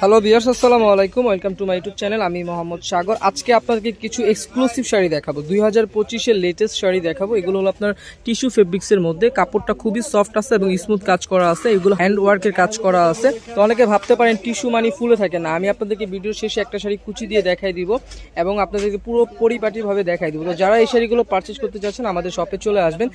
Hello বিয়ার্স আসসালামু আলাইকুম। Welcome to my YouTube channel আমি মোহাম্মদ সাগর। আজকে আপনাদেরকে কিছু এক্সক্লুসিভ শাড়ি দেখাবো। দুই হাজার পঁচিশের লেটেস্ট শাড়ি দেখাবো। এগুলো হলো আপনার টিস্যু ফেব্রিক্সের মধ্যে। কাপড়টা খুবই সফট আছে এবং স্মুথ কাজ করা আছে। এগুলো হ্যান্ড ওয়ার্কের কাজ করা আছে। তো অনেকে ভাবতে পারেন টিস্যু মানে ফুলে থাকে না। আমি আপনাদেরকে ভিডিও শেষে একটা শাড়ি কুচি দিয়ে দেখাই দিব এবং আপনাদেরকে পুরো পরিপাটিভাবে দেখাই দিব। তো যারা এই শাড়িগুলো পারচেস করতে চাচ্ছেন, আমাদের শপে চলে আসবেন।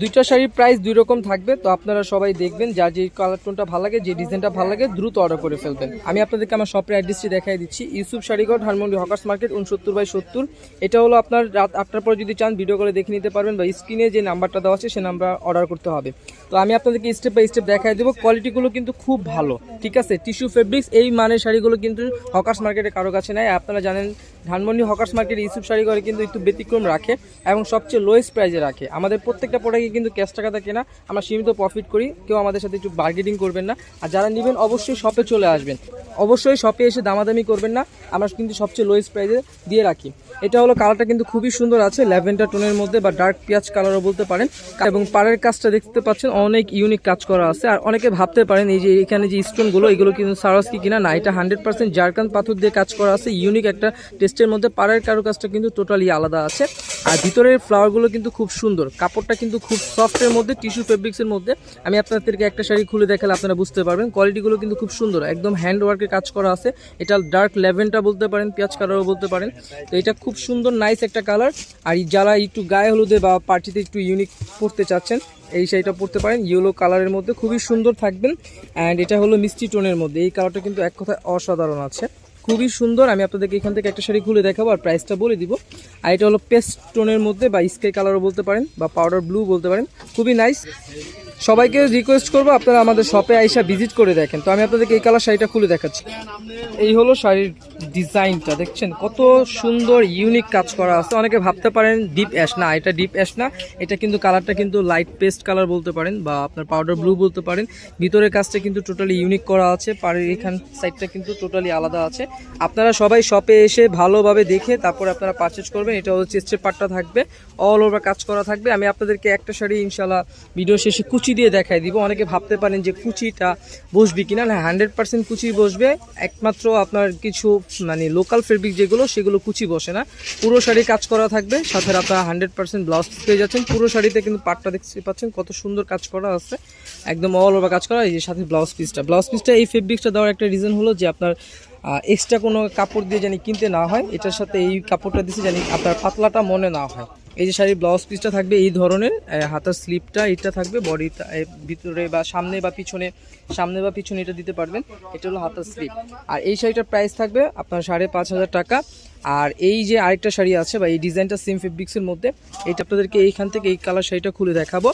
দুইটা শাড়ির প্রাইস দুই রকম থাকবে, তো আপনারা সবাই দেখবেন, যার যে কালার টোনটা ভালো লাগে, যে ডিজাইনটা ভালো লাগে, দ্রুত অর্ডার করে ফেলবেন। আমি আপনাদেরকে আমার শপের অ্যাড্রেসটি দেখাই দিচ্ছি, ইউসুফ শাড়িঘর, ধানমন্ডি হকার্স মার্কেট, উনসত্তর বাই সত্তর। এটা হলো আপনার রাত আটটার পর যদি চান ভিডিও করে দেখে নিতে পারবেন বা স্ক্রিনে যে নাম্বারটা দেওয়া আছে, সে নাম্বার অর্ডার করতে হবে। তো আমি আপনাদেরকে স্টেপ বাই স্টেপ দেখাই দেবো কোয়ালিটিগুলো কিন্তু খুব ভালো, ঠিক আছে? টিস্যু ফেব্রিক্স এই মানের শাড়িগুলো কিন্তু হকার্স মার্কেটে কারও কাছে নেয় আপনারা জানেন ধানমন্ডি হকার্স মার্কেট ইউসুফ শাড়ি করে কিন্তু একটু ব্যতিক্রম রাখে এবং সবচেয়ে লোয়েস্ট প্রাইজে রাখে। আমাদের প্রত্যেকটা প্রোডাক্টে কিন্তু ক্যাশ টাকা টাকাটা কেনা। আমরা সীমিত প্রফিট করি। কেউ আমাদের সাথে একটু বার্গেটিং করবেন না। আর যারা নেবেন, অবশ্যই শপে চলে আসবেন। অবশ্যই শপে এসে দামাদামি করবেন না। আমরা কিন্তু সবচেয়ে লোয়েস্ট প্রাইজে দিয়ে রাখি। এটা হলো কালারটা কিন্তু খুবই সুন্দর আছে, ল্যাভেন্ডার টোনের মধ্যে বা ডার্ক পেঁয়াজ কালারও বলতে পারেন। এবং পাড়ের কাজটা দেখতে পাচ্ছেন, অনেক ইউনিক কাজ করা আছে। আর অনেকে ভাবতে পারেন, এই যে এখানে যে স্টোনগুলো এগুলো কিন্তু সারাসকি কিনা না, এটা হান্ড্রেড পার্সেন্ট জারকান পাথর দিয়ে কাজ করা আছে। ইউনিক একটা টেস্টের মধ্যে পাড়ের কারও কাজটা কিন্তু টোটালি আলাদা আছে। আর ভিতরের ফ্লাওয়ারগুলো কিন্তু খুব সুন্দর। কাপড়টা কিন্তু খুব সফটের মধ্যে টিস্যু ফেব্রিক্সের মধ্যে। আমি আপনাদেরকে একটা শাড়ি খুলে দেখালে আপনারা বুঝতে পারবেন। কোয়ালিটিগুলো কিন্তু খুব সুন্দর। একদম হ্যান্ড ওয়ার্কের কাজ করা আছে। এটা ডার্ক লেভেনটা বলতে পারেন, পেঁয়াজ কালারও বলতে পারেন। তো এটা খুব সুন্দর নাইস একটা কালার আর যারা একটু গায়ে হলুদে বা পার্টিতে একটু ইউনিক পরতে চাচ্ছেন, এই শাড়িটা পরতে পারেন। ইয়েলো কালারের মধ্যে খুবই সুন্দর থাকবেন। অ্যান্ড এটা হলো মিষ্টি টোনের মধ্যে। এই কালারটা কিন্তু এক কথায় অসাধারণ আছে। খুবই সুন্দর। আমি আপনাদেরকে এখান থেকে একটা শাড়ি খুলে দেখাবো আর প্রাইসটা বলে দিব। আর এটা হলো পেস্টোনের মধ্যে বা স্কাই কালারও বলতে পারেন বা পাউডার ব্লু বলতে পারেন। খুবই নাইস সবাইকে রিকোয়েস্ট করব, আপনারা আমাদের শপে আইসা ভিজিট করে দেখেন। তো আমি আপনাদেরকে এই কালার শাড়িটা খুলে দেখাচ্ছি। এই হলো শাড়ির ডিজাইনটা দেখছেন? কত সুন্দর ইউনিক কাজ করা আছে। অনেকে ভাবতে পারেন ডিপ অ্যাশ না, এটা ডিপ অ্যাশ না। এটা কিন্তু কালারটা কিন্তু লাইট পেস্ট কালার বলতে পারেন বা আপনার পাউডার ব্লু বলতে পারেন। ভিতরের কাজটা কিন্তু টোটালি ইউনিক করা আছে। পাড়ের এখান সাইডটা কিন্তু টোটালি আলাদা আছে। আপনারা সবাই শপে এসে ভালোভাবে দেখে তারপর আপনারা পারচেজ করবেন। এটা হচ্ছে চেস্টের পাটটা থাকবে। অল ওভার কাজ করা থাকবে। আমি আপনাদেরকে একটা শাড়ি ইনশাল্লাহ ভিডিও শেষে কুচি দিয়ে দেখাই দিব। অনেকে ভাবতে পারেন যে কুচিটা বসবে কিনা। না, হান্ড্রেড পার্সেন্ট কুচি বসবে। একমাত্র আপনার কিছু মানে লোকাল ফেব্রিক যেগুলো, সেগুলো কুচি বসে না। পুরো শাড়ি কাজ করা থাকবে। সাথে আপনারা হান্ড্রেড পার্সেন্ট ব্লাউজ পেয়ে যাচ্ছেন। পুরো শাড়িতে কিন্তু পাটটা দেখতে পাচ্ছেন কত সুন্দর কাজ করা আছে। একদম অল ওভার কাজ করা। এই যে সাথে ব্লাউজ পিসটা ব্লাউজ পিসটা এই ফেব্রিক্সটা দেওয়ার একটা রিজন হলো যে আপনার এক্সট্রা কোনো কাপড় দিয়ে জানি কিনতে না হয়। এটার সাথে এই কাপড়টা দিচ্ছে জানি আপনার পাতলাটা মনে না হয়। এই যে শাড়ির ব্লাউজ পিসটা থাকবে এই ধরনের হাতার স্লিপটা এটা থাকবে বডিটা ভিতরে বা সামনে বা পিছনে, সামনে বা পিছনে এটা দিতে পারবেন, এটা হলো হাতার স্লিপ আর এই শাড়িটার প্রাইস থাকবে আপনার সাড়ে পাঁচ হাজার টাকা। আর এই যে আরেকটা শাড়ি আছে বা এই ডিজাইনটা সেম ফেব্রিক্সের মধ্যে, এটা আপনাদেরকে এইখান থেকে এই কালার শাড়িটা খুলে দেখাবো।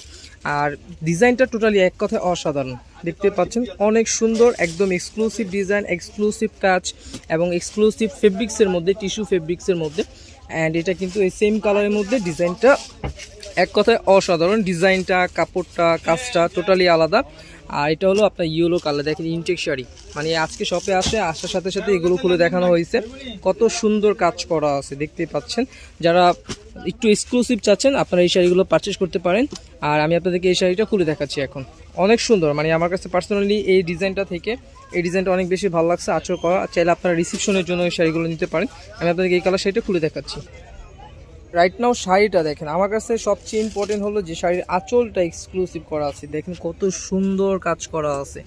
আর ডিজাইনটা টোটালি এক কথায় অসাধারণ। দেখতে পাচ্ছেন, অনেক সুন্দর, একদম এক্সক্লুসিভ ডিজাইন এক্সক্লুসিভ কাজ এবং এক্সক্লুসিভ ফেব্রিক্সের মধ্যে টিস্যু ফেব্রিক্সের মধ্যে। অ্যান্ড এটা কিন্তু এই সেম কালারের মধ্যে ডিজাইনটা এক কথায় অসাধারণ। ডিজাইনটা কাপড়টা, কাজটা টোটালি আলাদা। আর এটা হলো আপনার ইয়েলো কালার দেখেন ইনটেক শাড়ি। মানে আজকে শপে আসে, আসার সাথে সাথে এগুলো খুলে দেখানো হয়েছে। কত সুন্দর কাজ করা আছে দেখতে পাচ্ছেন। যারা একটু এক্সক্লুসিভ চাচ্ছেন, আপনারা এই শাড়িগুলো পারচেস করতে পারেন। আর আমি আপনাদেরকে এই শাড়িটা খুলে দেখাচ্ছি এখন। অনেক সুন্দর মানে আমার কাছে পার্সোনালি এই ডিজাইনটা থেকে এই ডিজাইনটা অনেক বেশি ভালো লাগছে আচর করা। চাইলে আপনারা রিসিপশনের জন্য এই শাড়িগুলো নিতে পারেন। আমি আপনাদেরকে এই কালার শাড়িটা খুলে দেখাচ্ছি। রাইট নাও শাড়িটা দেখেন, আমার কাছে সবচেয়ে ইম্পর্টেন্ট হলো যে শাড়ির আঁচলটা এক্সক্লুসিভ করা আছে। দেখেন কত সুন্দর কাজ করা আছে।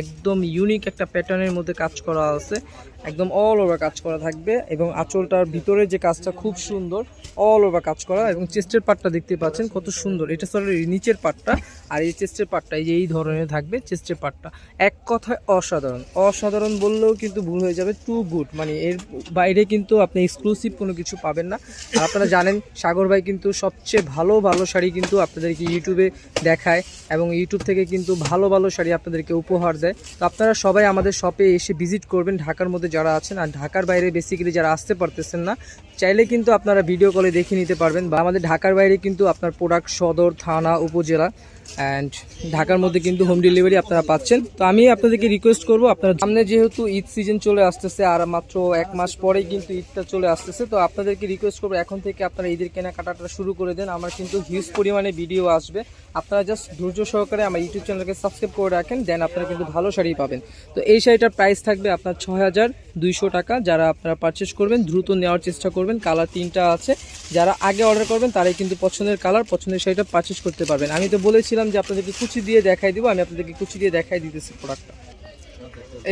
একদম ইউনিক একটা প্যাটার্নের মধ্যে কাজ করা আছে। একদম অল ওভার কাজ করা থাকবে এবং আঁচলটার ভিতরে যে কাজটা খুব সুন্দর অল ওভার কাজ করা এবং চেস্টের পাটটা দেখতে পাচ্ছেন কত সুন্দর। এটা সরি নিচের পাটটা আর এই চেস্টের পাটটা এই এই ধরনের থাকবে চেস্টের পাটটা এক কথায় অসাধারণ। অসাধারণ বললেও কিন্তু ভুল হয়ে যাবে টু গুড মানে এর বাইরে কিন্তু আপনি এক্সক্লুসিভ কোনো কিছু পাবেন না। আর আপনারা জানেন, সাগর ভাই কিন্তু সবচেয়ে ভালো ভালো শাড়ি কিন্তু আপনাদেরকে ইউটিউবে দেখায় এবং ইউটিউব থেকে কিন্তু ভালো ভালো শাড়ি আপনাদেরকে উপহার দেয় তো আপনারা সবাই আমাদের শপে এসে ভিজিট করবেন ঢাকার মধ্যে যারা আছেন। আর ঢাকার বাইরে বেসিক্যালি যারা আসতে পারতেছেন না, চাইলে কিন্তু আপনারা ভিডিও কলে দেখে নিতে পারবেন। বা আমাদের ঢাকার বাইরে কিন্তু আপনার প্রোডাক্ট সদর, থানা, উপজেলা অ্যান্ড ঢাকার মধ্যে কিন্তু হোম ডেলিভারি আপনারা পাচ্ছেন। তো আমি আপনাদেরকে রিকোয়েস্ট করব, আপনারা সামনে যেহেতু ঈদ সিজন চলে আসতেছে, আর মাত্র এক মাস পরেই কিন্তু ঈদটা চলে আসতেছে, তো আপনাদেরকে রিকোয়েস্ট করব, এখন থেকে আপনারা ঈদের কেনাকাটাটা শুরু করে দেন। আমার কিন্তু হিউজ পরিমাণে ভিডিও আসবে। আপনারা জাস্ট ধৈর্য সহকারে আমার ইউটিউব চ্যানেলকে সাবস্ক্রাইব করে রাখেন দেন আপনারা কিন্তু ভালো শাড়ি পাবেন। তো এই শাড়িটার প্রাইস থাকবে আপনার ছয় হাজার দুইশো টাকা। যারা আপনারা পারচেস করবেন, দ্রুত নেওয়ার চেষ্টা করবেন। কালার তিনটা আছে। যারা আগে অর্ডার করবেন, তারাই কিন্তু পছন্দের কালার পছন্দের শাড়িটা পারচেস করতে পারবেন। আমি তো বলেছিলাম যে আপনাদেরকে কুচি দিয়ে দেখাই দিব, আমি আপনাদেরকে কুচি দিয়ে দেখাই দিতেছি প্রোডাক্টটা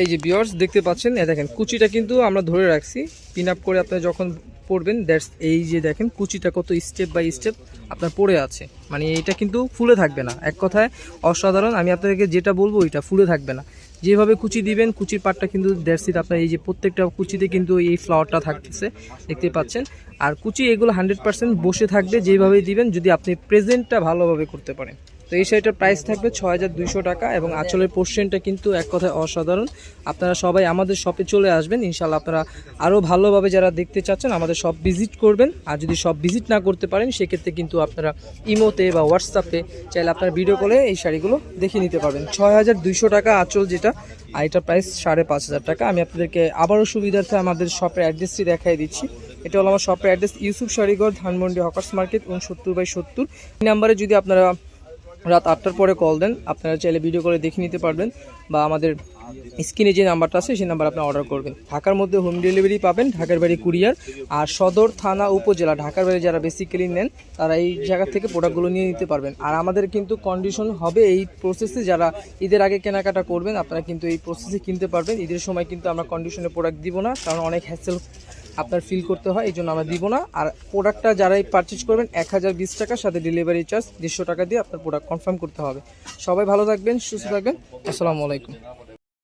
এই যে বিয়ার্স দেখতে পাচ্ছেন? এ দেখেন, কুচিটা কিন্তু আমরা ধরে রাখছি। পিন আপ করে আপনারা যখন পড়বেন দ্যাটস এই যে দেখেন, কুচিটা কত স্টেপ বাই স্টেপ আপনার পড়ে আছে। মানে এটা কিন্তু ফুলে থাকবে না। এক কথায়, অসাধারণ। আমি আপনাদেরকে যেটা বলব ওইটা ফুলে থাকবে না। যেভাবে কুচি দিবেন, কুচির পাটটা কিন্তু ইট আপনার এই যে প্রত্যেকটা কুচিতে কিন্তু এই ফ্লাওয়ারটা থাকতেছে। দেখতে পাচ্ছেন? আর কুচি এগুলো হান্ড্রেড বসে থাকবে, যেভাবে দিবেন, যদি আপনি প্রেজেন্টটা ভালোভাবে করতে পারেন। তো এই শাড়িটার প্রাইস থাকবে ছ হাজার টাকা এবং আঁচলের পোর্শনটা কিন্তু এক কথায় অসাধারণ। আপনারা সবাই আমাদের শপে চলে আসবেন। ইনশাল্লাহ আপনারা আরও ভালোভাবে যারা দেখতে চাচ্ছেন, আমাদের সব ভিজিট করবেন। আর যদি সব ভিজিট না করতে পারেন, সেক্ষেত্রে কিন্তু আপনারা ইমোতে বা হোয়াটসঅ্যাপে চাইলে আপনার ভিডিও কলে এই শাড়িগুলো দেখে নিতে পারবেন। ছয় হাজার দুইশো টাকা আঁচল যেটা, আর এটার প্রাইস সাড়ে পাঁচ হাজার টাকা। আমি আপনাদেরকে আবারও সুবিধার্থে আমাদের শপের অ্যাড্রেসটি দেখাই দিচ্ছি। এটা হলো আমার শপের অ্যাড্রেস ইউসুফ শাড়িগড় ধানমন্ডি হকার্স মার্কেট, উনসত্তর বাই সত্তর। এই নাম্বারে যদি আপনারা রাত আটটার পরে কল দেন। আপনারা চাইলে ভিডিও করে দেখে নিতে পারবেন বা আমাদের স্ক্রিনে যে নাম্বারটা আছে, সেই নাম্বার আপনি অর্ডার করবেন। ঢাকার মধ্যে হোম ডেলিভারি পাবেন, ঢাকার বাড়ি কুরিয়ার আর সদর থানা উপজেলা, ঢাকার বাড়ি যারা বেসিক্যালি নেন, তারা এই জায়গা থেকে প্রোডাক্টগুলো নিয়ে নিতে পারবেন। আর আমাদের কিন্তু কন্ডিশন হবে এই প্রসেসে যারা ঈদের আগে কেনাকাটা করবেন, আপনারা কিন্তু এই প্রসেসে কিনতে পারবেন। ঈদের সময় কিন্তু আমরা কন্ডিশনে প্রোডাক্ট দিব না, কারণ অনেক হ্যাসেল আপনার ফিল করতে হয়, এই জন্য আমরা দিব না। আর প্রোডাক্টটা যারাই পারচেজ করবেন, এক হাজার বিশ টাকার সাথে ডেলিভারি চার্জ দেড়শো টাকা দিয়ে আপনার প্রোডাক্ট কনফার্ম করতে হবে। সবাই ভালো থাকবেন, সুস্থ থাকবেন। আসসালামু আলাইকুম।